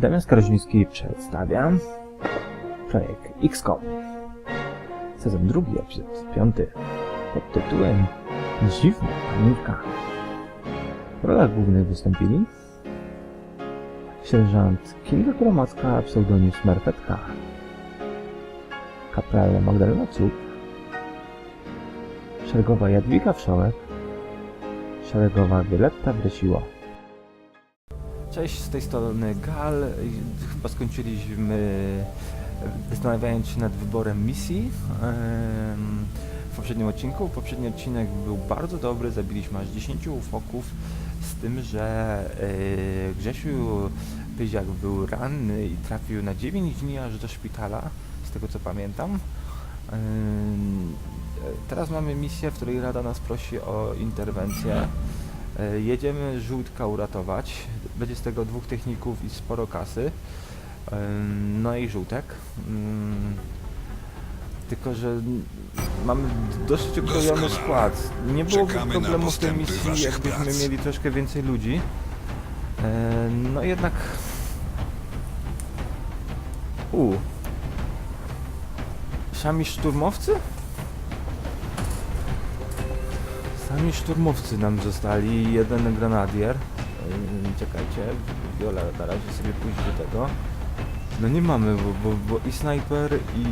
Damian Skaroziński przedstawia projekt XCOM. Sezon drugi, epizod piąty pod tytułem Dziwna panienka. W rolach głównych wystąpili sierżant Kinga Gromadzka, pseudonim Smerfetka, kapral Magdalena Cuk, szeregowa Jadwiga Wszołek, szeregowa Wioletta Wresiło. Cześć, z tej strony Gal. Chyba skończyliśmy zastanawiając się nad wyborem misji w poprzednim odcinku. Poprzedni odcinek był bardzo dobry, zabiliśmy aż 10 ufoków, z tym, że e, Grzesiu Pyziak był ranny i trafił na 9 dni aż do szpitala, z tego co pamiętam. E, Teraz mamy misję, w której Rada nas prosi o interwencję. E, Jedziemy żółtka uratować. Będzie z tego dwóch techników i sporo kasy. Ym, No i żółtek. Ym, Tylko, że mamy dosyć okrojony skład. Nie byłoby problemu w tej misji, jakbyśmy mieli troszkę więcej ludzi. E, No jednak... U. Sami szturmowcy? Sami szturmowcy nam zostali, jeden granadier. Czekajcie, Viola na razie sobie pójść do tego. No nie mamy, bo, bo, bo i snajper i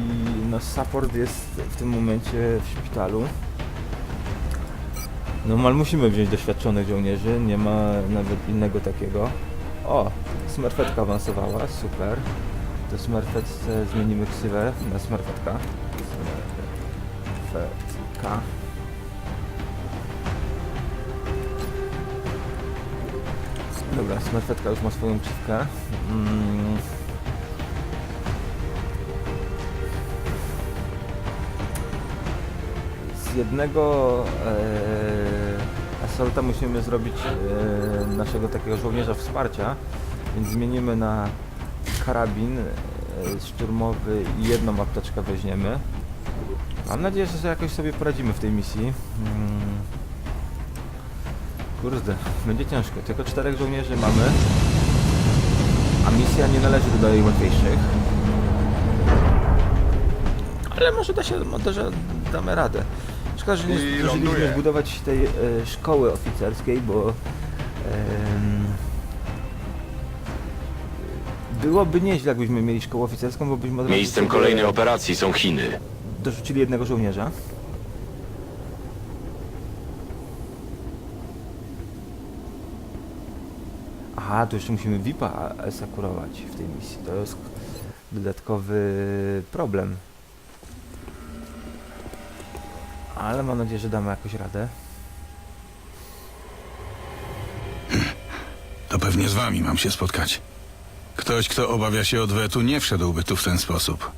nasz support jest w tym momencie w szpitalu. No ale musimy wziąć doświadczonych żołnierzy, nie ma nawet innego takiego. O, smerfetka awansowała, super. To smerfetce zmienimy ksywę na smerfetka. Smerfetka. Dobra, smerfetka już ma swoją ksywkę. Mm. Z jednego e, musimy zrobić e, naszego takiego żołnierza wsparcia, więc zmienimy na karabin e, szturmowy i jedną apteczkę weźmiemy. Mam nadzieję, że jakoś sobie poradzimy w tej misji. Mm. Kurde, będzie ciężko. Tylko czterech żołnierzy mamy. A misja nie należy do najłatwiejszych. Ale może da się, może damy radę. Szkoda, że nie zdążyliśmy ląduje. zbudować tej e, szkoły oficerskiej, bo em, byłoby nieźle, jakbyśmy mieli szkołę oficerską, bo byśmy Miejscem kolejnej operacji są Chiny. dorzucili jednego żołnierza. Aha, tu jeszcze musimy VIP-a asekurować w tej misji. To jest dodatkowy problem. Ale mam nadzieję, że damy jakoś radę. To pewnie z wami mam się spotkać. Ktoś, kto obawia się odwetu, nie wszedłby tu w ten sposób.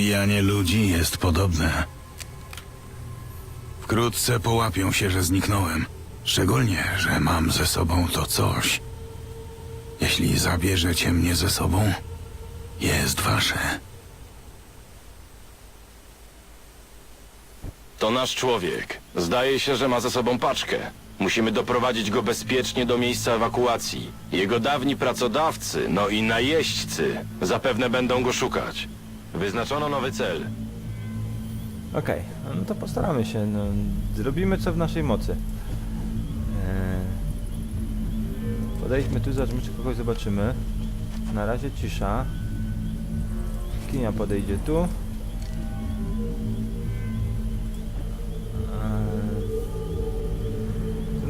Zabijanie ludzi jest podobne. Wkrótce połapią się, że zniknąłem. Szczególnie, że mam ze sobą to coś. Jeśli zabierzecie mnie ze sobą, jest wasze. To nasz człowiek. Zdaje się, że ma ze sobą paczkę. Musimy doprowadzić go bezpiecznie do miejsca ewakuacji. Jego dawni pracodawcy, no i najeźdźcy, zapewne będą go szukać. Wyznaczono nowy cel. Okej, no to postaramy się. No, zrobimy co w naszej mocy. Eee, Podejdźmy tu, zobaczymy czy kogoś zobaczymy. Na razie cisza. Kinia podejdzie tu. Tu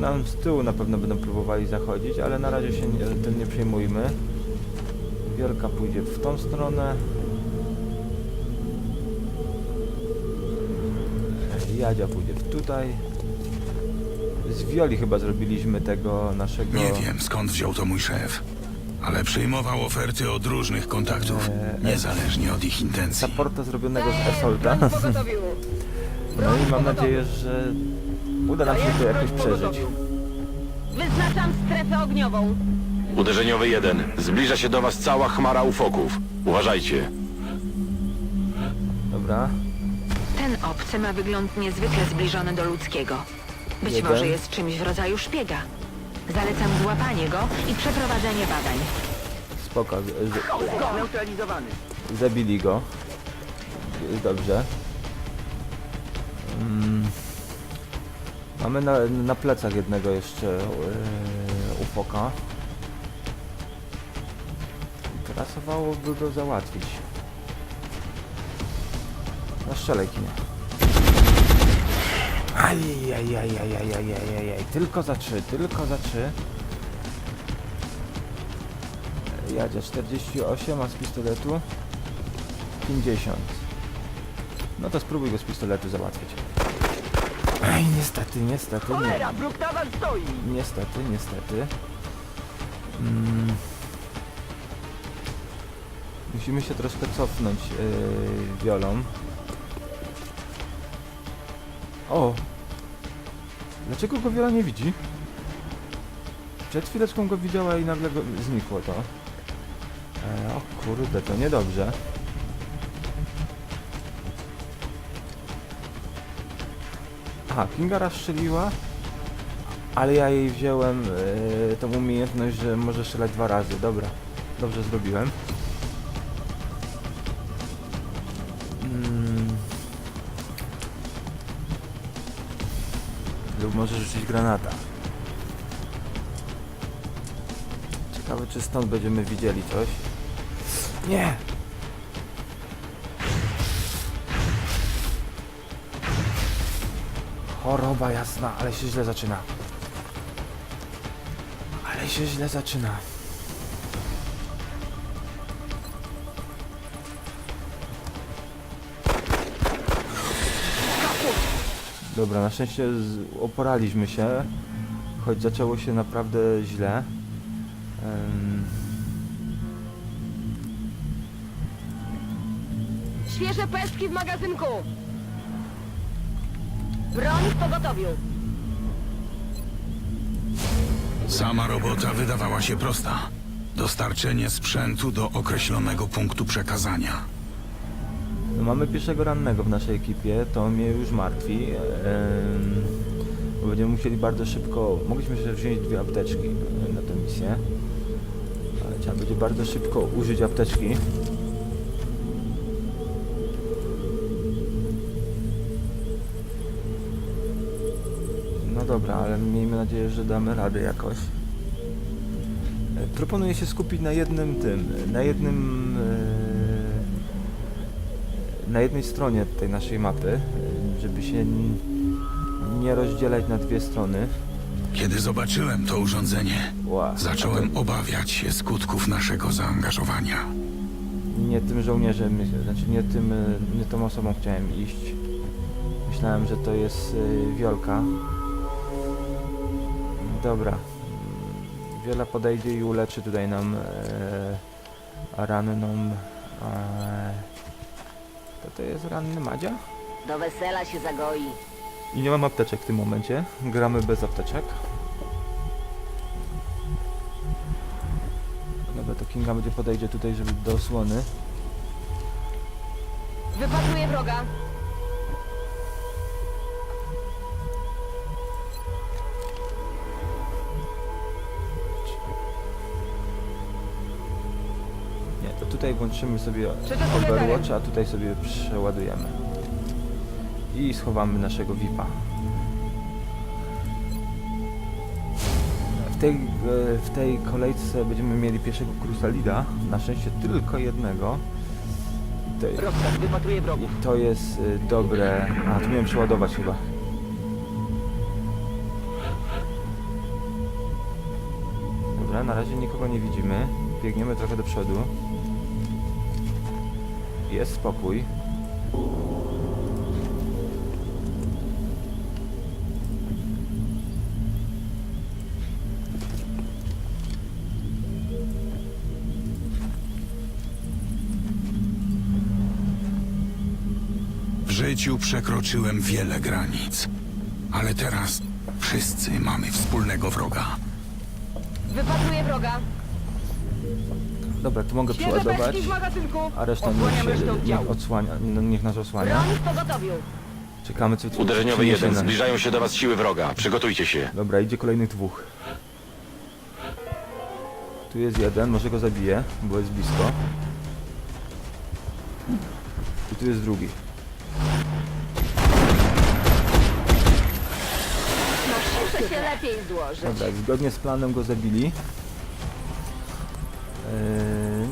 Nam z tyłu na pewno będą próbowali zachodzić, ale na razie się nie, tym nie przejmujmy. Wielka pójdzie w tą stronę. Jadzia pójdzie tutaj. Z Wioli chyba zrobiliśmy tego naszego... Nie wiem skąd wziął to mój szef, ale przyjmował oferty od różnych kontaktów, Eee, niezależnie od ich intencji. Supporta zrobionego z pogotowiu. No i mam nadzieję, że uda nam się to jakoś przeżyć. Wyznaczam strefę ogniową. Uderzeniowy jeden. Zbliża się do was cała chmara ufoków. Uważajcie. Dobra. Obcy ma wygląd niezwykle zbliżony do ludzkiego. Być Jeden. może jest czymś w rodzaju szpiega. Zalecam złapanie go i przeprowadzenie badań. Spoko. z- z- Neutralizowany. Zabili go. Jest dobrze. Mm. Mamy na, na plecach jednego jeszcze yy, ufoka. Interesowałoby go załatwić. No strzelaj kinie. Ajajajajajajajajaj. Tylko za trzy, tylko za trzy. Jadzie 48, a z pistoletu 50. No to spróbuj go z pistoletu załatwić. Ej, niestety, niestety, nie. Cholera, Brookhaven stoi! Niestety, niestety. Mm. Musimy się troszkę cofnąć yy, wiolą. O! Dlaczego go wiola nie widzi? Przed chwileczką go widziała i nagle go znikło to. E, o kurde, to niedobrze. Aha, Kinga raz strzeliła, ale ja jej wziąłem e, tą umiejętność, że może strzelać dwa razy. Dobra, dobrze zrobiłem. Może rzucić granata. Ciekawe, czy stąd będziemy widzieli coś. Nie! Choroba jasna, ale się źle zaczyna. Ale się źle zaczyna. Dobra, na szczęście z- oporaliśmy się, choć zaczęło się naprawdę źle. Em, Świeże pestki w magazynku! Broń w pogotowiu! Sama robota wydawała się prosta. Dostarczenie sprzętu do określonego punktu przekazania. No mamy pierwszego rannego w naszej ekipie, to mnie już martwi. bo będziemy musieli bardzo szybko. Mogliśmy sobie wziąć dwie apteczki na tę misję. Ale trzeba będzie bardzo szybko użyć apteczki. No dobra, ale miejmy nadzieję, że damy radę jakoś. E, Proponuję się skupić na jednym tym, na jednym e, na jednej stronie tej naszej mapy, żeby się nie rozdzielać na dwie strony. Kiedy zobaczyłem to urządzenie, Ła, zacząłem obawiać się skutków naszego zaangażowania. Nie tym żołnierzem, znaczy nie tym, nie tą osobą chciałem iść. Myślałem, że to jest e, Wiolka. Dobra. Wiola podejdzie i uleczy tutaj nam e, ranną... E, to to jest ranny Madzia? Do wesela się zagoi. I nie mam apteczek w tym momencie. Gramy bez apteczek. Dobra, to Kinga będzie podejdzie tutaj, żeby do osłony. Wypatruję wroga! Tutaj włączymy sobie Overwatch, a tutaj sobie przeładujemy. I schowamy naszego VIPa. W tej, e, w tej kolejce będziemy mieli pierwszego Krusalida. Na szczęście tylko jednego. To. I to jest y, dobre. A, tu miałem przeładować chyba. Dobra, na razie nikogo nie widzimy. Biegniemy trochę do przodu. Jest spokój. W życiu przekroczyłem wiele granic. Ale teraz wszyscy mamy wspólnego wroga. Wypatruję wroga! Dobra, tu mogę przeładować. magazynku! A reszta niech, się, resztę oddziału. niech odsłania, no, niech nas osłania. Broń w pogotowiu! Czekamy, co co Uderzeniowy przyniesie jeden. nam. Zbliżają się do was siły wroga. Przygotujcie się. Dobra, idzie kolejnych dwóch. Tu jest jeden, może go zabiję, bo jest blisko. I tu jest drugi. Muszę się lepiej złożyć. Dobra, zgodnie z planem go zabili. Yy,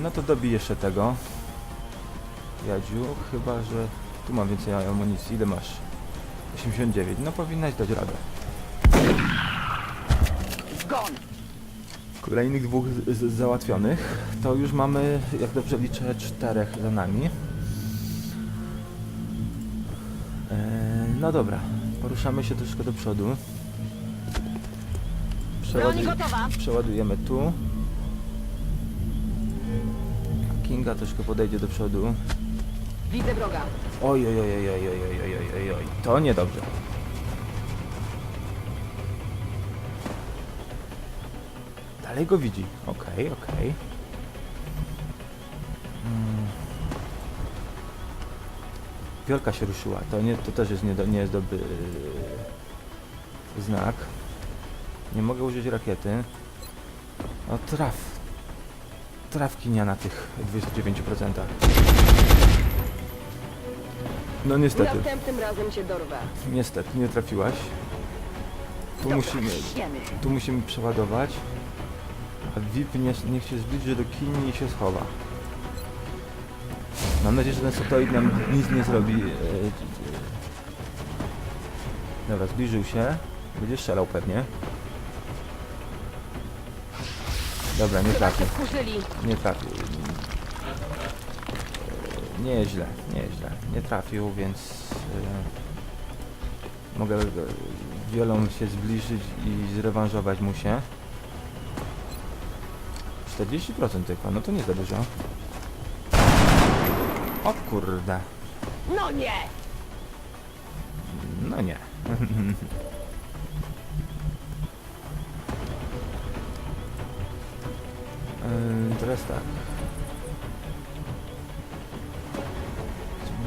no to dobij jeszcze tego. Jadziu, chyba że tu mam więcej amunicji. Ile masz? 89. No powinnaś dać radę. Zgon! Kolejnych dwóch załatwionych. To już mamy, jak dobrze liczę, czterech za nami. Yy, no dobra, poruszamy się troszkę do przodu. Gotowa. Przeładujemy tu. Kinga troszkę podejdzie do przodu. Widzę wroga. Oj, oj, oj, oj, oj, oj, oj, oj, oj, oj. To niedobrze. Dalej go widzi. Okej, okej. Mm. Wielka się ruszyła. To, nie, to też jest nie, nie jest dobry yy, znak. Nie mogę użyć rakiety. O, traf. Trafkinia na tych 29%. No niestety. Następnym razem cię dorwę. Niestety, nie trafiłaś. Tu musimy, Ciśniemy. tu musimy przeładować. A VIP nie, niech się zbliży do kini i się schowa. Mam nadzieję, że ten Sotoid nam nic nie zrobi. e, e, Dobra, zbliżył się. Będzie strzelał pewnie. Dobra, nie Chyba trafił. się wkurzyli. Nie trafił. E, Nie jest źle, nie trafił, więc e, mogę wiolą się zbliżyć i zrewanżować mu się. 40% tylko, no to nie za dużo. O kurde. No nie! No nie. Teraz tak.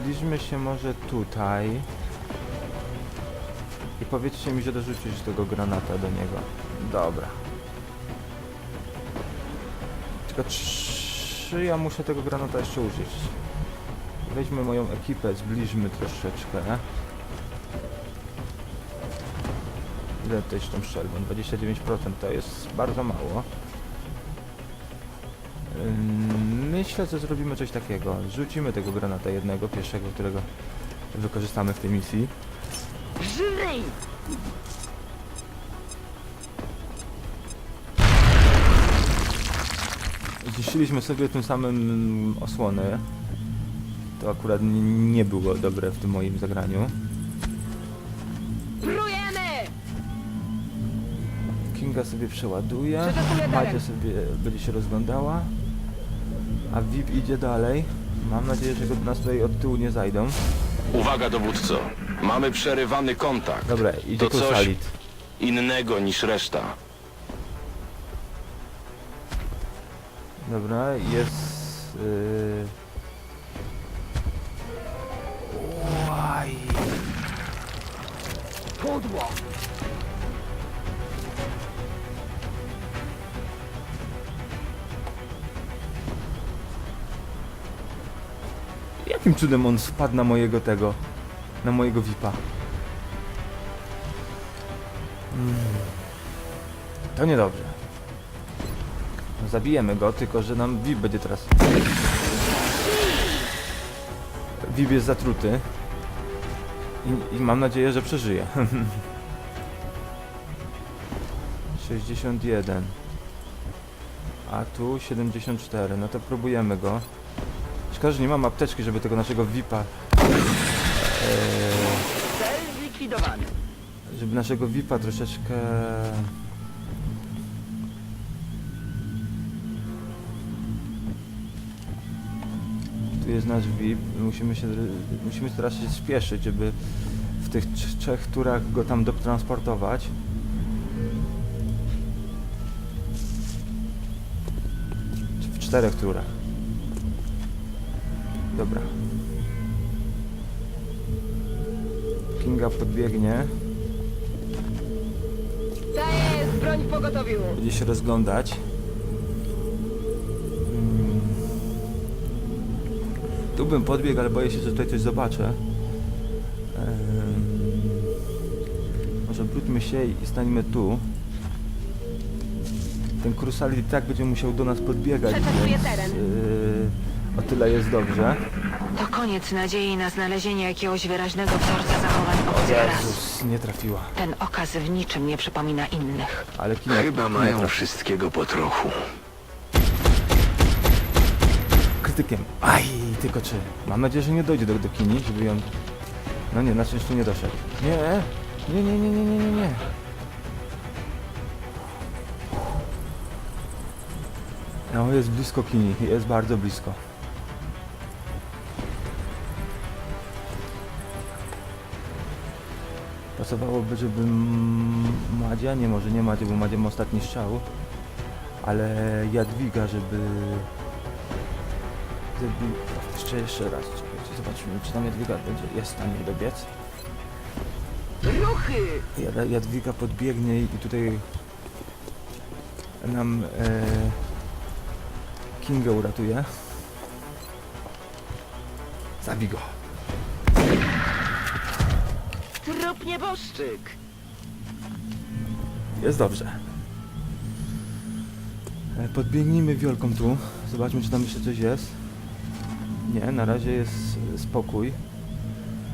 Zbliżmy się może tutaj. I powiedzcie mi, że dorzucić tego granata do niego. Dobra. Tylko czy ja muszę tego granata jeszcze użyć? Weźmy moją ekipę, zbliżmy troszeczkę. Ile to jest tą strzelbą? 29% to jest bardzo mało. Myślę, że zrobimy coś takiego. Rzucimy tego granata jednego, pierwszego, którego wykorzystamy w tej misji. Żyj! Zniszczyliśmy sobie tym samym osłony. To akurat nie było dobre w tym moim zagraniu. Prujemy! Kinga sobie przeładuje. Macie sobie będzie się rozglądała. A VIP idzie dalej. Mam nadzieję, że go nas tutaj od tyłu nie zajdą. Uwaga, dowódco. Mamy przerywany kontakt. Dobra, idzie To coś- Kursalit. Innego niż reszta. Dobra, jest... Yy... Łaj. Jakim cudem on spadł na mojego tego... Na mojego VIPa? Mm. To niedobrze. Zabijemy go, tylko że nam VIP będzie teraz... VIP jest zatruty. I, I mam nadzieję, że przeżyje. 61. A tu 74. No to próbujemy go. Szkoda, że nie mam apteczki, żeby tego naszego VIPa... Cel zlikwidowany. żeby naszego VIPa troszeczkę... Tu jest nasz VIP. Musimy się, musimy teraz się spieszyć, żeby w tych trz- trzech turach go tam dotransportować. W czterech turach. Dobra. Kinga podbiegnie. Ta jest, broń w pogotowiu. Będzie się rozglądać. Mm. Tu bym podbiegł, ale boję się, że tutaj coś zobaczę. Em, Może wróćmy się i stańmy tu. Ten Krusalit i tak będzie musiał do nas podbiegać, Przeczekuję więc teren. yy, o tyle jest dobrze. To koniec nadziei na znalezienie jakiegoś wyraźnego wzorca zachowań obcych ras. Jezus, nie trafiła. Ten okaz w niczym nie przypomina innych. Ale kina, Chyba kina mają trafi. wszystkiego po trochu. krytykiem. Aj, tylko czy. Mam nadzieję, że nie dojdzie do, do kini, żeby ją... No nie, na szczęście nie doszedł. Nie, nie, nie, nie, nie, nie, nie, nie. No, jest blisko kini, jest bardzo blisko. Pasowałoby, żeby Madzia, nie może nie Madzia, bo Madzia ma ostatni strzał, ale Jadwiga, żeby Gdyby... Jeszcze, jeszcze raz, czekajcie, zobaczmy, czy tam Jadwiga będzie, jest w stanie dobiec. Ruchy! Jad, Jadwiga podbiegnie i tutaj nam e, Kinga uratuje. Zabij go. Trup nieboszczyk! Jest dobrze. E, Podbiegnijmy wiolką tu. Zobaczmy, czy tam jeszcze coś jest. Nie, na razie jest e, spokój.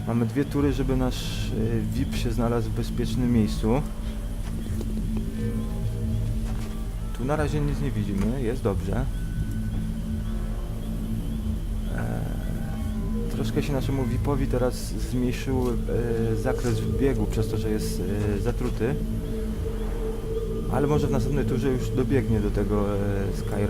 Mamy dwie tury, żeby nasz e, VIP się znalazł w bezpiecznym miejscu. Tu na razie nic nie widzimy, jest dobrze. Troszkę się naszemu VIP-owi teraz zmniejszył e, zakres biegu przez to, że jest e, zatruty. Ale może w następnej turze już dobiegnie do tego e, Sky.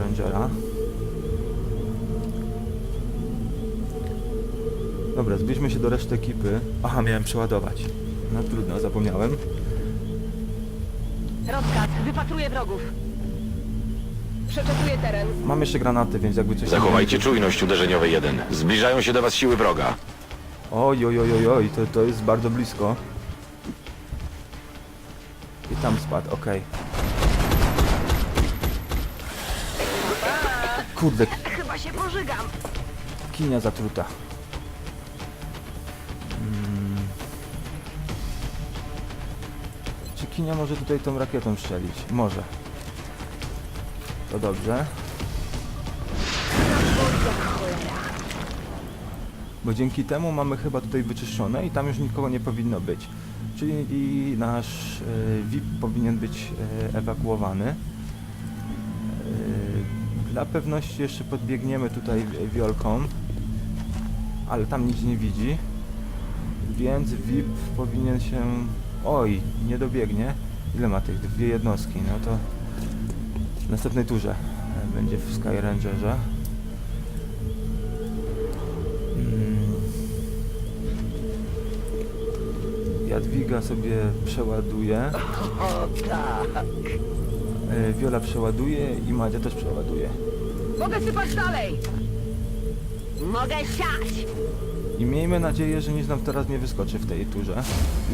Dobra, zbliżmy się do reszty ekipy. Aha, miałem przeładować. No trudno, zapomniałem. Rozkaz, wypatruję wrogów. Przeczekuję teren. Mam jeszcze granaty, więc jakby coś... Zachowajcie czujność uderzeniowy 1. Zbliżają się do was siły wroga. Oj, oj, oj, oj, oj, to, to jest bardzo blisko. I tam spadł, okej. Kurde, Chyba się pożygam. kinia zatruta. Mm. Czy kinia może tutaj tą rakietą strzelić? Może. To dobrze. Bo dzięki temu mamy chyba tutaj wyczyszczone i tam już nikogo nie powinno być. Czyli nasz e, VIP powinien być e, ewakuowany. E, Dla pewności jeszcze podbiegniemy tutaj wi- wiolką, ale tam nic nie widzi. Więc VIP powinien się... Oj, nie dobiegnie. Ile ma tych? Dwie jednostki. No to w następnej turze e, będzie w Sky Rangerze. Mm. Jadwiga sobie przeładuje. O tak! e, Wiola przeładuje i Madzia też przeładuje. Mogę sypać dalej. Mogę siać! I miejmy nadzieję, że nic nam teraz nie wyskoczy w tej turze.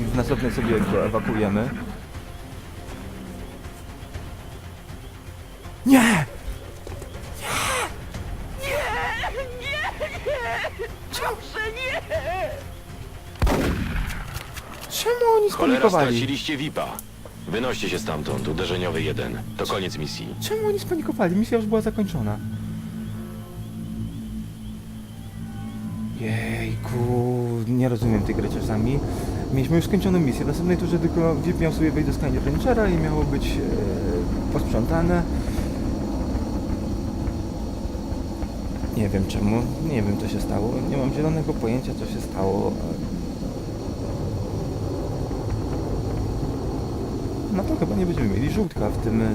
I w następnej sobie go ewakuujemy. Spanikowali? straciliście VIP-a. Wynoście się stamtąd, uderzeniowy 1. To koniec misji. Czemu oni spanikowali? Misja już była zakończona. Jejku, nie rozumiem tej gry czasami. Mieliśmy już skończoną misję. W następnej turze tylko VIP miał sobie wejść do Sky Rangera i miało być e, posprzątane. Nie wiem czemu, nie wiem co się stało. Nie mam zielonego pojęcia co się stało. No to chyba nie będziemy mieli żółtka w tym e,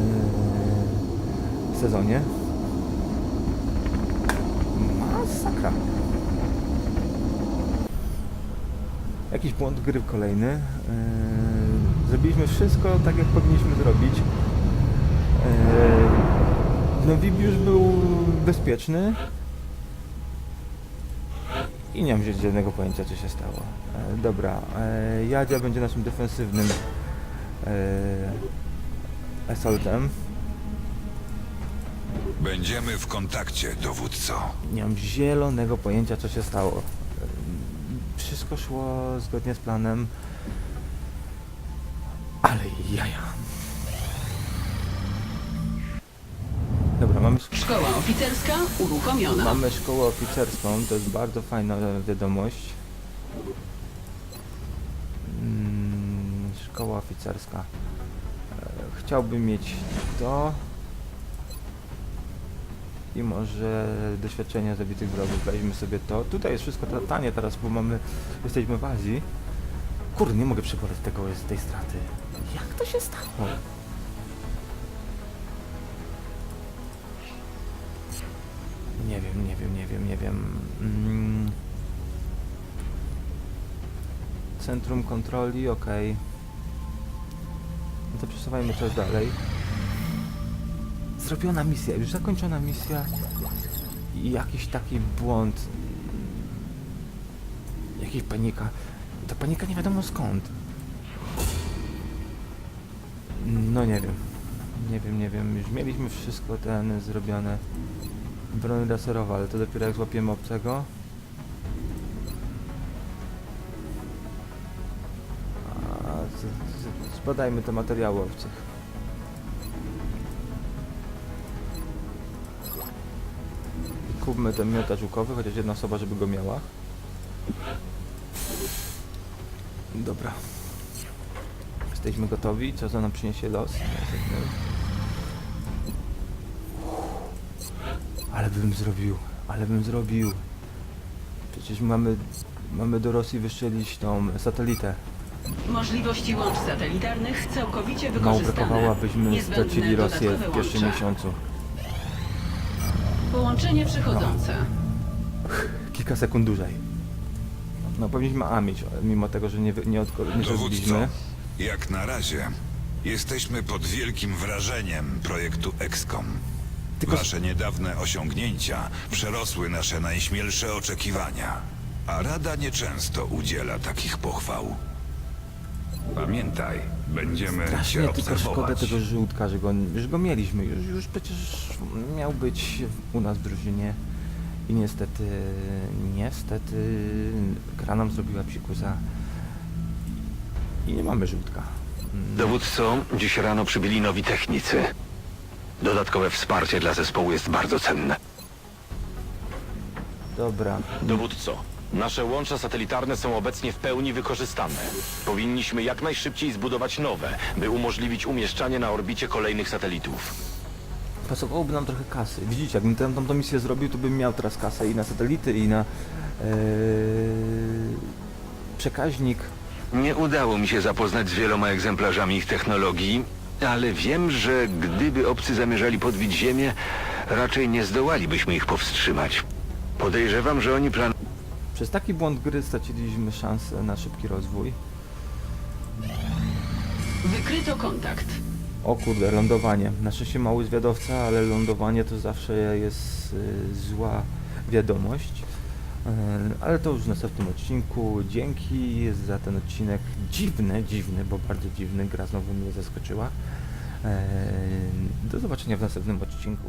sezonie. Masakra. Jakiś błąd gry kolejny. Yy, zrobiliśmy wszystko tak, jak powinniśmy zrobić. Yy, no VIP już był bezpieczny. I nie mam żadnego pojęcia, co się stało. E, dobra, e, Jadzia będzie naszym defensywnym e, assaultem. Będziemy w kontakcie, dowódco. Nie mam zielonego pojęcia, co się stało. E, Wszystko szło zgodnie z planem. Ale jaja. Dobra, mamy, Szkoła oficerska uruchomiona. mamy szkołę oficerską, to jest bardzo fajna wiadomość. Mm, szkoła oficerska. E, Chciałbym mieć to. I może doświadczenia zabitych wrogów. Weźmy sobie to. Tutaj jest wszystko ta- tanie teraz, bo mamy. Jesteśmy w Azji. Kurde, nie mogę przeboleć tego z tej straty. Jak to się stało? Nie wiem, nie wiem, nie wiem, nie wiem. Mm. Centrum kontroli, okej. No to przesuwajmy coś dalej. Zrobiona misja, już zakończona misja. I jakiś taki błąd. Jakiś panika. Ta panika nie wiadomo skąd. No nie wiem. Nie wiem, nie wiem. Już mieliśmy wszystko ten zrobione. Broń laserowa, ale to dopiero jak złapiemy obcego. Z, zbadajmy te materiały obcych. Kupmy ten miotacz łukowy, chociaż jedna osoba, żeby go miała. Dobra. Jesteśmy gotowi. Co za nam przyniesie los? Ale bym zrobił, ale bym zrobił. Przecież mamy, mamy do Rosji wystrzelić tą satelitę. Możliwości łącz satelitarnych całkowicie Mało wykorzystane. brakowało, abyśmy Niezbędne stracili Rosję w pierwszym łącza. miesiącu. Połączenie przechodzące. Kilka sekund dłużej. No powinniśmy A mieć, mimo tego, że nie, wy- nie, odko- nie Dowódco, zrobiliśmy. jak na razie jesteśmy pod wielkim wrażeniem projektu XCOM. Tylko- Wasze niedawne osiągnięcia przerosły nasze najśmielsze oczekiwania, a Rada nieczęsto udziela takich pochwał. Pamiętaj, będziemy Strasznie cię tylko szkoda obserwować. tego żółtka, że go, że go mieliśmy już. Już przecież miał być u nas w drużynie. I niestety, niestety gra nam zrobiła psikusa. I nie mamy żółtka. Dowódco, dziś rano przybyli nowi technicy. Dodatkowe wsparcie dla zespołu jest bardzo cenne. Dobra. Dowódco, nasze łącza satelitarne są obecnie w pełni wykorzystane. Powinniśmy jak najszybciej zbudować nowe, by umożliwić umieszczanie na orbicie kolejnych satelitów. Pasowałoby nam trochę kasy. Widzicie, jakbym tę tamtą misję zrobił, to bym miał teraz kasę i na satelity, i na yy, przekaźnik. Nie udało mi się zapoznać z wieloma egzemplarzami ich technologii, ale wiem, że gdyby obcy zamierzali podbić Ziemię, raczej nie zdołalibyśmy ich powstrzymać. Podejrzewam, że oni plan... Przez taki błąd gry straciliśmy szansę na szybki rozwój. Wykryto kontakt. O kurde, lądowanie. Na szczęście mały zwiadowca, ale lądowanie to zawsze jest y, zła wiadomość. Y, ale to już w następnym odcinku. Dzięki za ten odcinek. Dziwny, dziwny, bo bardzo dziwny. Gra znowu mnie zaskoczyła. Y, do zobaczenia w następnym odcinku.